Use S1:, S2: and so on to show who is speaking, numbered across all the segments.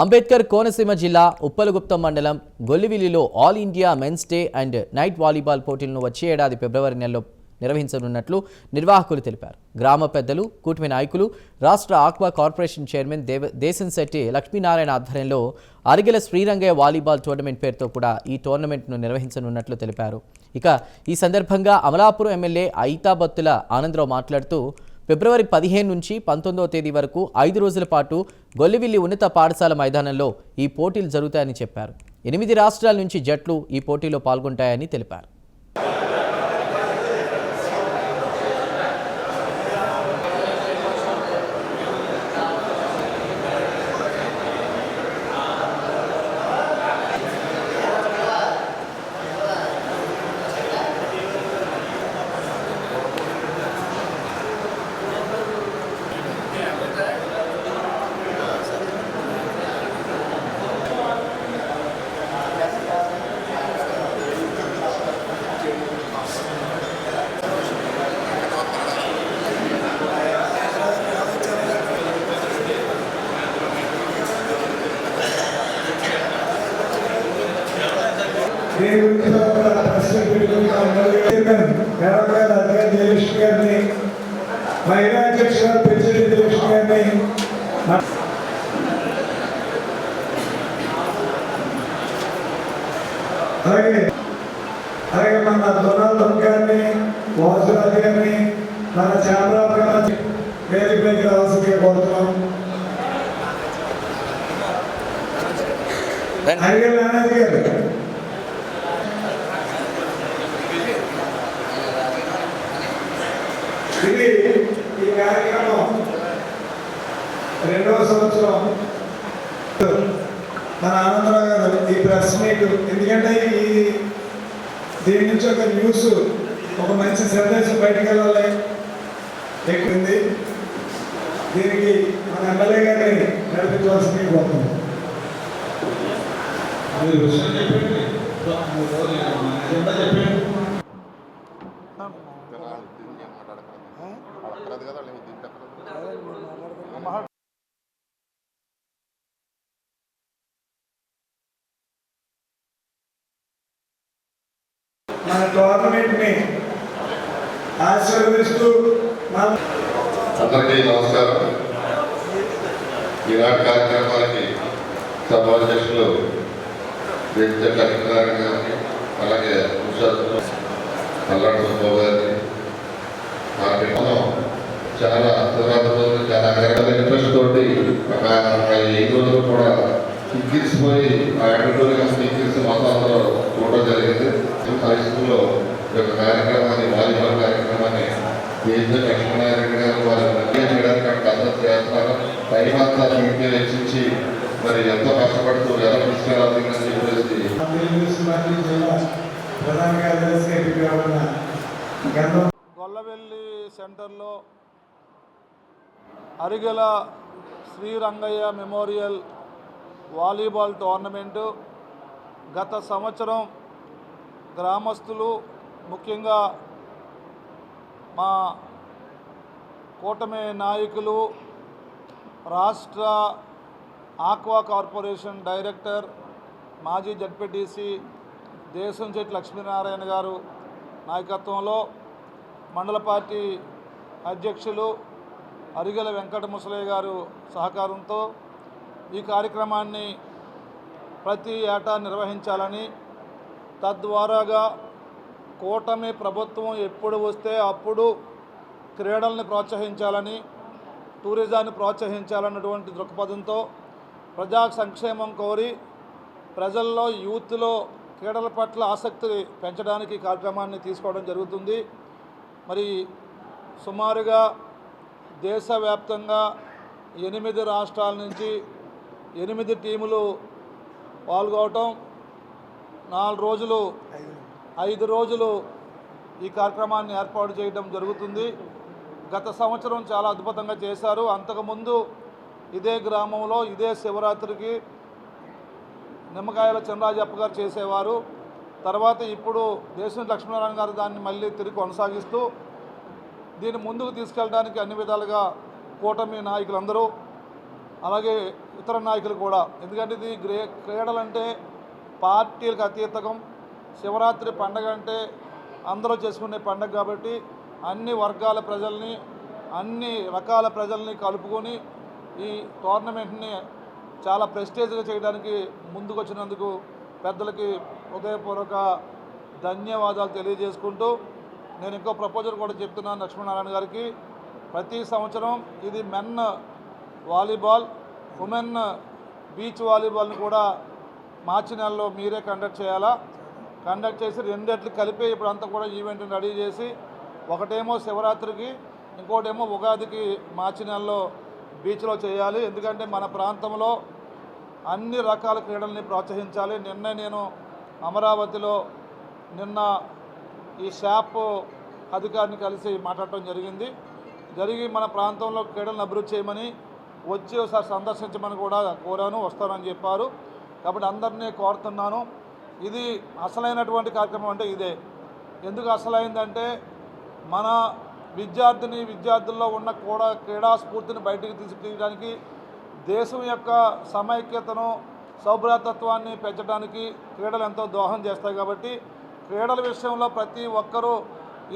S1: అంబేద్కర్ కోనసీమ జిల్లా ఉప్పలగుప్తం మండలం గొల్లివిల్లిలో all India men's day and night volleyball పోటీలను వచ్చే ఏడాది ఫిబ్రవరి నెలలో నిర్వహించనున్నట్లు నిర్వాహకులు తెలిపారు. గ్రామ పెద్దలు కూటమి నాయకులు రాష్ట్ర ఆక్వా కార్పొరేషన్ చైర్మన్ దేవ దేశంశెట్టి లక్ష్మీనారాయణ ఆధ్వర్యంలో అరిగెల శ్రీరంగయ్య వాలీబాల్ టోర్నమెంట్ పేరుతో కూడా ఈ టోర్నమెంట్ను నిర్వహించనున్నట్లు తెలిపారు. ఇక ఈ సందర్భంగా అమలాపురం ఎమ్మెల్యే ఐతాబత్తుల ఆనందరావు మాట్లాడుతూ ఫిబ్రవరి పదిహేను నుంచి పంతొమ్మిదవ తేదీ వరకు ఐదు రోజుల పాటు గొల్లివిల్లి ఉన్నత పాఠశాల మైదానంలో ఈ పోటీలు జరుగుతాయని చెప్పారు. ఎనిమిది రాష్ట్రాల నుంచి జట్లు ఈ పోటీలో పాల్గొంటాయని తెలిపారు.
S2: దీని గురించి చైర్మన్ జయలక్ష్మి గారిని మహిళా అధ్యక్షురాలు పెంచడి జయలక్ష్మి గారిని అలాగే అలాగే మన దొనాల్డ్ గారిని వాసురాజు గారిని మన చామరాజు గారిని వేదికపైకి రావాల్సిందిగా కోరుతున్నాం అడిగే నానాజీ గారు. ఇది ఈ కార్యక్రమం రెండవ సంవత్సరం. మన ఆనందరావు గారు ఈ ప్రెస్ మీట్ ఎందుకంటే ఈ దీని నుంచి ఒక న్యూస్ ఒక మంచి సందేశం బయటకు వెళ్ళాలి. ఎక్కువంది. దీనికి మన ఎమ్మెల్యే గారిని నడిపించవలసింది కోరుతున్నాం మీరు చెప్పండి చెప్పండి
S3: అక్కడది కదా వాళ్ళకి దీంట్లో అక్కడ
S2: మన గవర్నమెంట్ని ఆశీర్వదిస్తూ
S3: అందరికీ నమస్కారం. ఈనాటి కార్యక్రమానికి సభాధ్యక్షులు వ్యక్తి లక్ష్మీనారాయణ గారిని అలాగే పల్లాడు సుబ్బాబు గారిని. మనకి మనం చాలా తర్వాత చాలా రకాల ఇంట్రెస్ట్ తోటి ఒక ఐదు రోజులు కూడా ఎక్కిరిసిపోయి ఆ ఎండటోరియం ఎక్కిరిసి మొత్తం అందరూ చూడడం జరిగింది. హై స్కూల్లో ఈ యొక్క కార్యక్రమాన్ని వాలీబాల్ కార్యక్రమాన్ని కేంద్ర లక్ష్మీనారాయణ గారు వారు చేయడానికి అక్కడ అందరూ చేస్తున్నారు టైం అంతా మీకే వెచ్చించి మరి ఎంతో కష్టపడుతూ ఎలా తీసుకెళ్ళాలని చెప్పేసి
S4: గొల్లవెల్లి సెంటర్లో Arigela Srirangaiah memorial volleyball tournament గత సంవత్సరం గ్రామస్తులు ముఖ్యంగా మా కూటమి నాయకులు రాష్ట్ర ఆక్వా కార్పొరేషన్ డైరెక్టర్ మాజీ జడ్పీటీసీ దేశం చెట్టి లక్ష్మీనారాయణ గారు నాయకత్వంలో మండల పార్టీ అధ్యక్షులు అరిగెల వెంకట ముసలయ్య గారు సహకారంతో ఈ కార్యక్రమాన్ని ప్రతి ఏటా నిర్వహించాలని తద్వారాగా కూటమి ప్రభుత్వం ఎప్పుడు వస్తే అప్పుడు క్రీడల్ని ప్రోత్సహించాలని టూరిజాన్ని ప్రోత్సహించాలన్నటువంటి దృక్పథంతో ప్రజా సంక్షేమం కోరి ప్రజల్లో యూత్లో క్రీడల పట్ల ఆసక్తి పెంచడానికి కార్యక్రమాన్ని తీసుకోవడం జరుగుతుంది. మరి సుమారుగా దేశవ్యాప్తంగా ఎనిమిది రాష్ట్రాల నుంచి ఎనిమిది టీములు పాల్గొవటం నాలుగు రోజులు ఐదు. రోజులు ఈ కార్యక్రమాన్ని ఏర్పాటు చేయడం జరుగుతుంది. గత సంవత్సరం చాలా అద్భుతంగా చేశారు. అంతకుముందు ఇదే గ్రామంలో ఇదే శివరాత్రికి నిమ్మకాయల చినరాజప్ప గారు చేసేవారు. తర్వాత ఇప్పుడు దేశం లక్ష్మీనారాయణ గారు దాన్ని మళ్ళీ తిరిగి కొనసాగిస్తూ దీన్ని ముందుకు తీసుకెళ్ళడానికి అన్ని విధాలుగా కూటమి నాయకులందరూ అలాగే ఇతర నాయకులు కూడా. ఎందుకంటే ఇది గ్రే క్రీడలంటే పార్టీలకు అతీతకం. శివరాత్రి పండగ అంటే అందరూ చేసుకునే పండగ కాబట్టి అన్ని వర్గాల ప్రజల్ని అన్ని రకాల ప్రజల్ని కలుపుకొని ఈ టోర్నమెంట్ని చాలా ప్రెస్టేజ్గా చేయడానికి ముందుకు వచ్చినందుకు పెద్దలకి హృదయపూర్వక ధన్యవాదాలు తెలియజేసుకుంటూ నేను ఇంకో ప్రపోజల్ కూడా చెప్తున్నాను లక్ష్మీనారాయణ గారికి. ప్రతి సంవత్సరం ఇది మెన్ వాలీబాల్ ఉమెన్ బీచ్ వాలీబాల్ని కూడా మార్చి నెలలో మీరే కండక్ట్ చేయాలా? కండక్ట్ చేసి రెండట్లు కలిపి ఇప్పుడు అంతా కూడా ఈవెంట్ని రెడీ చేసి ఒకటేమో శివరాత్రికి ఇంకోటేమో ఉగాదికి మార్చి నెలలో బీచ్లో చేయాలి. ఎందుకంటే మన ప్రాంతంలో అన్ని రకాల క్రీడల్ని ప్రోత్సహించాలి. నిన్న నేను అమరావతిలో నిన్న ఈ షాప్ అధికారిని కలిసి మాట్లాడటం జరిగింది. జరిగి మన ప్రాంతంలో క్రీడలను అభివృద్ధి చేయమని వచ్చి ఒకసారి సందర్శించమని కూడా కోరాను వస్తానని చెప్పారు. కాబట్టి అందరినీ కోరుతున్నాను. ఇది అసలైనటువంటి కార్యక్రమం అంటే ఇదే. ఎందుకు అసలైందంటే మన విద్యార్థిని విద్యార్థుల్లో ఉన్న కూడా క్రీడాస్ఫూర్తిని బయటికి తీసుకురావడానికి దేశం యొక్క సమైక్యతను సౌభ్రాతత్వాన్ని పెంచడానికి క్రీడలు ఎంతో దోహం చేస్తాయి కాబట్టి క్రీడల విషయంలో ప్రతి ఒక్కరూ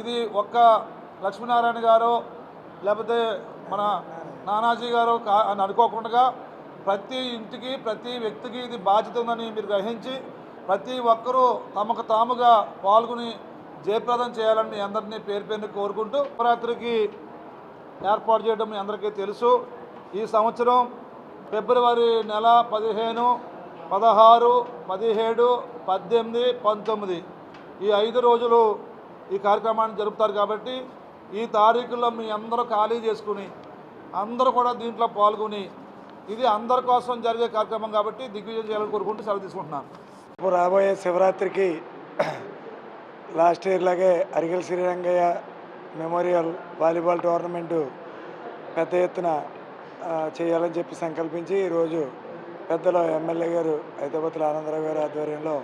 S4: ఇది ఒక్క లక్ష్మీనారాయణ గారు లేకపోతే మన నానాజీ గారు కా అని అనుకోకుండా ప్రతి ఇంటికి ప్రతి వ్యక్తికి ఇది బాధ్యత ఉందని మీరు గ్రహించి ప్రతి ఒక్కరూ తమకు తాముగా పాల్గొని జయప్రదం చేయాలని మీ అందరినీ పేరు పేరుని కోరుకుంటూ శివరాత్రికి ఏర్పాటు చేయడం మీ అందరికీ తెలుసు. ఈ సంవత్సరం ఫిబ్రవరి నెల పదిహేను పదహారు పదిహేడు పద్దెనిమిది పంతొమ్మిది. ఈ ఐదు రోజులు ఈ కార్యక్రమాన్ని జరుపుతారు కాబట్టి ఈ తారీఖుల్లో మీ అందరూ ఖాళీ చేసుకుని అందరూ కూడా దీంట్లో పాల్గొని ఇది అందరి కోసం జరిగే కార్యక్రమం కాబట్టి దిగ్విజయం చేయాలని కోరుకుంటూ సెలవు తీసుకుంటున్నాను.
S2: ఇప్పుడు రాబోయే శివరాత్రికి లాస్ట్ ఇయర్ లాగే Arigal Srirangaiah memorial volleyball tournament పెద్ద ఎత్తున చేయాలని చెప్పి సంకల్పించి ఈరోజు పెద్దల ఎమ్మెల్యే గారు హైదరాబాద్లో ఆనందరావు గారి ఆధ్వర్యంలో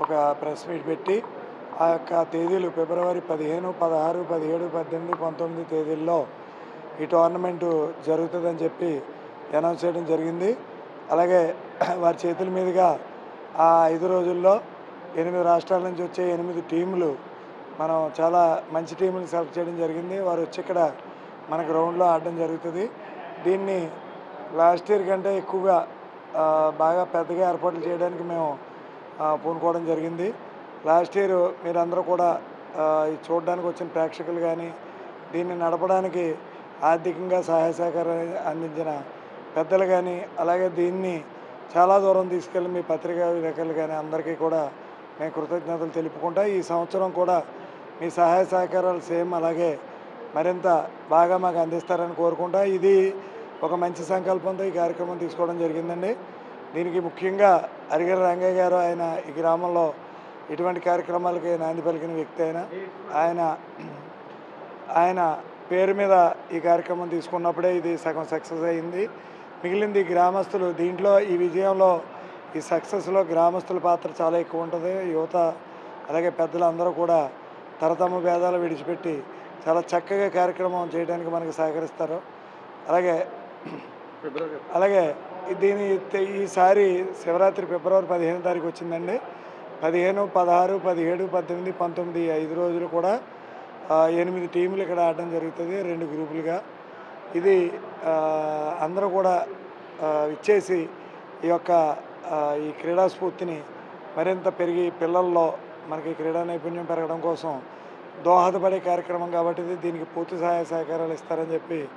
S2: ఒక ప్రెస్ మీట్ పెట్టి ఆ యొక్క తేదీలు ఫిబ్రవరి పదిహేను పదహారు పదిహేడు పద్దెనిమిది పంతొమ్మిది తేదీల్లో ఈ టోర్నమెంటు జరుగుతుందని చెప్పి అనౌన్స్ చేయడం జరిగింది. అలాగే వారి చేతుల మీదుగా ఆ ఐదు రోజుల్లో ఎనిమిది రాష్ట్రాల నుంచి వచ్చే ఎనిమిది టీములు మనం చాలా మంచి టీములు సెలెక్ట్ చేయడం జరిగింది. వారు వచ్చి ఇక్కడ మన గ్రౌండ్లో ఆడడం జరుగుతుంది. దీన్ని లాస్ట్ ఇయర్ కంటే ఎక్కువగా బాగా పెద్దగా ఏర్పాట్లు చేయడానికి మేము పూనుకోవడం జరిగింది. లాస్ట్ ఇయర్ మీరందరూ కూడా చూడడానికి వచ్చిన ప్రేక్షకులు కానీ దీన్ని నడపడానికి ఆర్థికంగా సహాయ సహకారాలు అందించిన పెద్దలు కానీ అలాగే దీన్ని చాలా దూరం తీసుకెళ్ళి మీ పత్రికా విలేకరులు కానీ అందరికీ కూడా మేము కృతజ్ఞతలు తెలుపుకుంటా ఈ సంవత్సరం కూడా మీ సహాయ సహకారాలు సేమ్ అలాగే మరింత బాగా మాకు అందిస్తారని కోరుకుంటా. ఇది ఒక మంచి సంకల్పంతో ఈ కార్యక్రమం తీసుకోవడం జరిగిందండి. దీనికి ముఖ్యంగా అరిగర రంగయ్య గారు ఆయన ఈ గ్రామంలో ఇటువంటి కార్యక్రమాలకి నాంది పలికిన వ్యక్తి ఆయన ఆయన ఆయన పేరు మీద ఈ కార్యక్రమం తీసుకున్నప్పుడే ఇది సగం సక్సెస్ అయింది. మిగిలింది గ్రామస్తులు. దీంట్లో ఈ విజయంలో ఈ సక్సెస్లో గ్రామస్తుల పాత్ర చాలా ఎక్కువ ఉంటుంది. యువత అలాగే పెద్దలు అందరూ కూడా తరతమ భేదాలు విడిచిపెట్టి చాలా చక్కగా కార్యక్రమం చేయడానికి మనకు సహకరిస్తారు. అలాగే అలాగే దీని ఈసారి శివరాత్రి ఫిబ్రవరి పదిహేను తారీఖు వచ్చిందండి. పదిహేను పదహారు పదిహేడు పద్దెనిమిది పంతొమ్మిది ఐదు రోజులు కూడా ఎనిమిది టీములు ఇక్కడ ఆడడం జరుగుతుంది. రెండు గ్రూపులుగా. ఇది అందరూ కూడా ఇచ్చేసి ఈ యొక్క ఈ క్రీడా స్ఫూర్తిని మరింత పెరిగి పిల్లల్లో మనకి క్రీడా నైపుణ్యం పెరగడం కోసం దోహదపడే కార్యక్రమం కాబట్టి దీనికి పూర్తి సహాయ సహకారాలు ఇస్తారని చెప్పి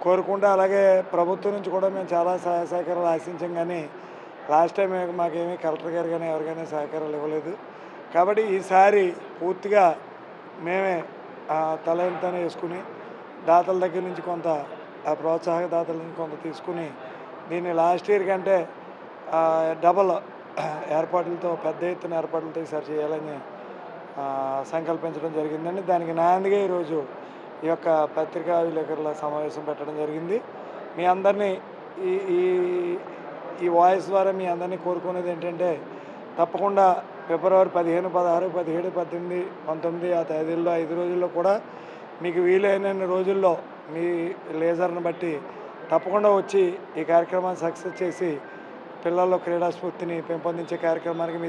S2: కోరుకుంటే. అలాగే ప్రభుత్వం నుంచి కూడా మేము చాలా సహాయ సహకారాలు ఆశించాం కానీ లాస్ట్ టైం మాకేమీ కలెక్టర్ గారు కానీ ఎవరికైనా సహకారాలు ఇవ్వలేదు. కాబట్టి ఈసారి పూర్తిగా మేమే ఆ, తల వేసుకుని దాతల దగ్గర నుంచి కొంత ప్రోత్సాహక దాతల నుంచి కొంత తీసుకుని దీన్ని లాస్ట్ ఇయర్ కంటే డబల్ ఏర్పాట్లతో పెద్ద ఎత్తున ఏర్పాట్లతో ఈసారి చేయాలని సంకల్పించడం జరిగిందండి. దానికి నాందిగా ఈరోజు ఈ యొక్క పత్రికా విలేకరుల సమావేశం పెట్టడం జరిగింది. మీ అందరినీ ఈ ఈ ఈ వాయిస్ ద్వారా మీ అందరినీ కోరుకునేది ఏంటంటే తప్పకుండా ఫిబ్రవరి పదిహేను పదహారు పదిహేడు పద్దెనిమిది పంతొమ్మిది ఆ తేదీల్లో ఐదు రోజుల్లో కూడా మీకు వీలైన రోజుల్లో మీ లేజర్ని బట్టి తప్పకుండా వచ్చి ఈ కార్యక్రమాన్ని సక్సెస్ చేసి పిల్లల్లో క్రీడా స్ఫూర్తిని పెంపొందించే కార్యక్రమానికి